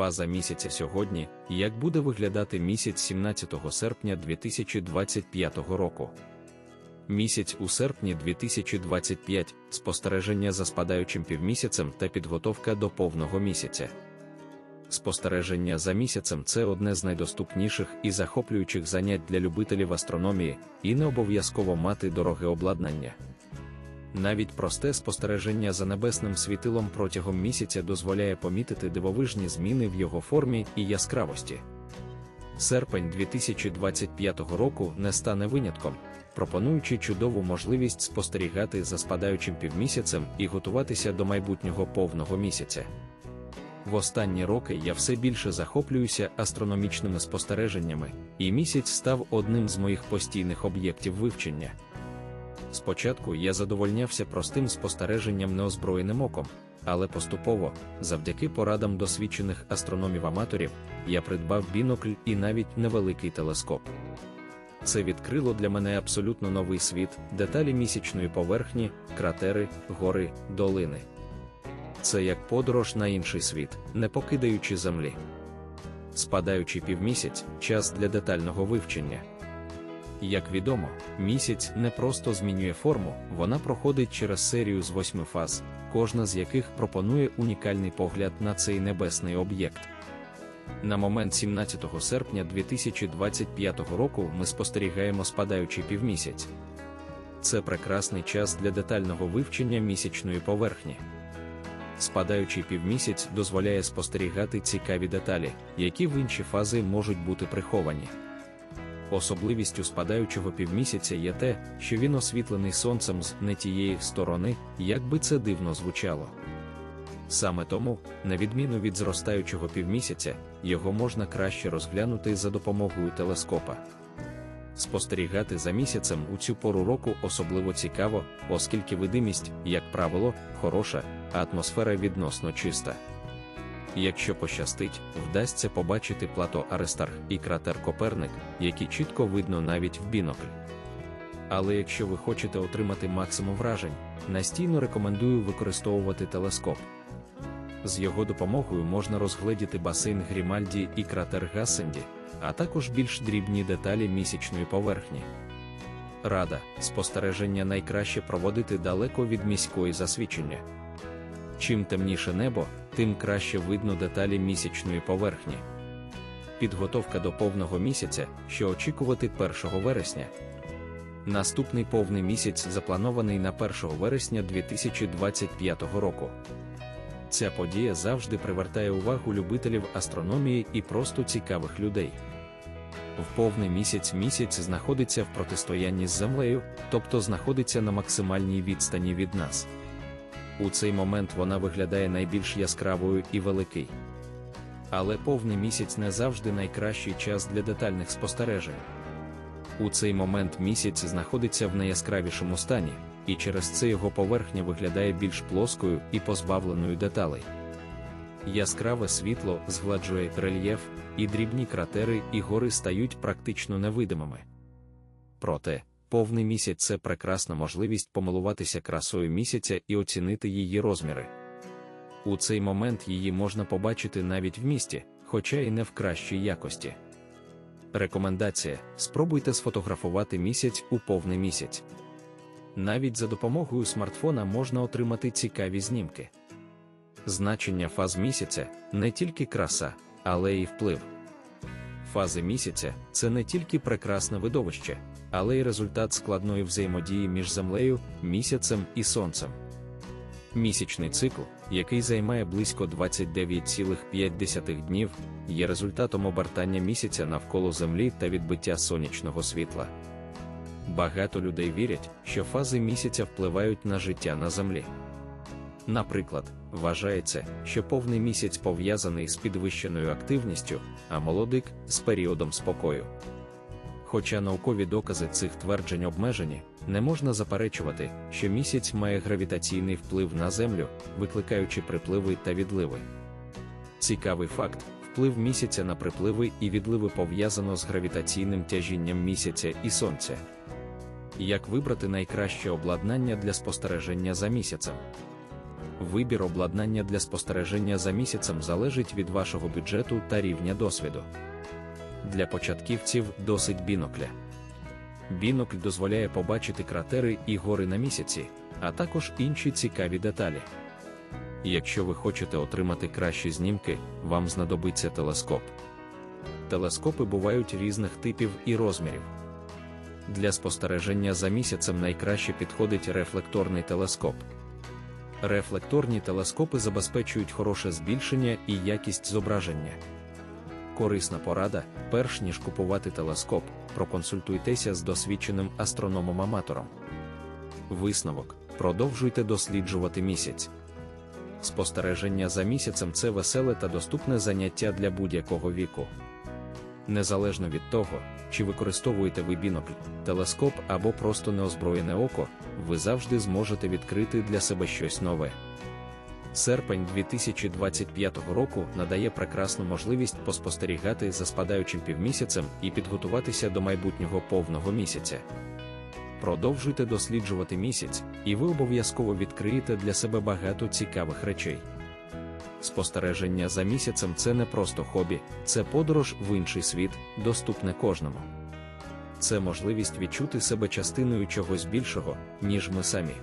Фаза місяця сьогодні, як буде виглядати місяць 17 серпня 2025 року. Місяць у серпні 2025 спостереження за спадаючим півмісяцем та підготовка до повного місяця. Спостереження за місяцем це одне з найдоступніших і захоплюючих занять для любителів астрономії, і не обов'язково мати дороге обладнання. Навіть просте спостереження за небесним світилом протягом місяця дозволяє помітити дивовижні зміни в його формі і яскравості. Серпень 2025 року не стане винятком, пропонуючи чудову можливість спостерігати за спадаючим півмісяцем і готуватися до майбутнього повного місяця. В останні роки я все більше захоплююся астрономічними спостереженнями, і місяць став одним з моїх постійних об'єктів вивчення. Спочатку я задовольнявся простим спостереженням неозброєним оком, але поступово, завдяки порадам досвідчених астрономів-аматорів, я придбав бінокль і навіть невеликий телескоп. Це відкрило для мене абсолютно новий світ, деталі місячної поверхні, кратери, гори, долини. Це як подорож на інший світ, не покидаючи землі. Спадаючий півмісяць час для детального вивчення. Як відомо, місяць не просто змінює форму, вона проходить через серію з восьми фаз, кожна з яких пропонує унікальний погляд на цей небесний об'єкт. На момент 17 серпня 2025 року ми спостерігаємо спадаючий півмісяць. Це прекрасний час для детального вивчення місячної поверхні. Спадаючий півмісяць дозволяє спостерігати цікаві деталі, які в інші фази можуть бути приховані. Особливістю спадаючого півмісяця є те, що він освітлений сонцем з не тієї сторони, як би це дивно звучало. Саме тому, на відміну від зростаючого півмісяця, його можна краще розглянути за допомогою телескопа. Спостерігати за місяцем у цю пору року особливо цікаво, оскільки видимість, як правило, хороша, а атмосфера відносно чиста. Якщо пощастить, вдасться побачити плато Аристарх і кратер Коперник, які чітко видно навіть в бінокль. Але якщо ви хочете отримати максимум вражень, настійно рекомендую використовувати телескоп. З його допомогою можна розгледіти басейн Грімальді і кратер Гассенді, а також більш дрібні деталі місячної поверхні. Рада, спостереження найкраще проводити далеко від міської засвідчення. Чим темніше небо, тим краще видно деталі місячної поверхні. Підготовка до повного місяця, що очікувати 1 вересня. Наступний повний місяць запланований на 1 вересня 2025 року. Ця подія завжди привертає увагу любителів астрономії і просто цікавих людей. В повний місяць місяць знаходиться в протистоянні з землею, тобто знаходиться на максимальній відстані від нас. У цей момент вона виглядає найбільш яскравою і великий. Але повний місяць не завжди найкращий час для детальних спостережень. У цей момент місяць знаходиться в найяскравішому стані, і через це його поверхня виглядає більш плоскою і позбавленою деталей. Яскраве світло згладжує рельєф, і дрібні кратери і гори стають практично невидимими. Проте, повний місяць це прекрасна можливість помилуватися красою місяця і оцінити її розміри. У цей момент її можна побачити навіть в місті, хоча й не в кращій якості. Рекомендація: спробуйте сфотографувати місяць у повний місяць. Навіть за допомогою смартфона можна отримати цікаві знімки. Значення фаз місяця не тільки краса, але й вплив. Фази місяця це не тільки прекрасне видовище, але й результат складної взаємодії між Землею, місяцем і сонцем. Місячний цикл, який займає близько 29,5 днів, є результатом обертання місяця навколо Землі та відбиття сонячного світла. Багато людей вірять, що фази місяця впливають на життя на Землі. Наприклад, вважається, що повний місяць пов'язаний з підвищеною активністю, а молодик з періодом спокою. Хоча наукові докази цих тверджень обмежені, не можна заперечувати, що місяць має гравітаційний вплив на Землю, викликаючи припливи та відливи. Цікавий факт: вплив місяця на припливи і відливи пов'язано з гравітаційним тяжінням місяця і сонця. Як вибрати найкраще обладнання для спостереження за місяцем? Вибір обладнання для спостереження за місяцем залежить від вашого бюджету та рівня досвіду. Для початківців досить бінокля. Бінокль дозволяє побачити кратери і гори на місяці, а також інші цікаві деталі. Якщо ви хочете отримати кращі знімки, вам знадобиться телескоп. Телескопи бувають різних типів і розмірів. Для спостереження за місяцем найкраще підходить рефлекторний телескоп. Рефлекторні телескопи забезпечують хороше збільшення і якість зображення. Корисна порада, перш ніж купувати телескоп, проконсультуйтеся з досвідченим астрономом-аматором. Висновок: продовжуйте досліджувати місяць. Спостереження за місяцем це веселе та доступне заняття для будь-якого віку. Незалежно від того, чи використовуєте ви бінокль, телескоп або просто неозброєне око, ви завжди зможете відкрити для себе щось нове. Серпень 2025 року надає прекрасну можливість поспостерігати за спадаючим півмісяцем і підготуватися до майбутнього повного місяця. Продовжуйте досліджувати місяць, і ви обов'язково відкриєте для себе багато цікавих речей. Спостереження за місяцем це не просто хобі, це подорож в інший світ, доступне кожному. Це можливість відчути себе частиною чогось більшого, ніж ми самі.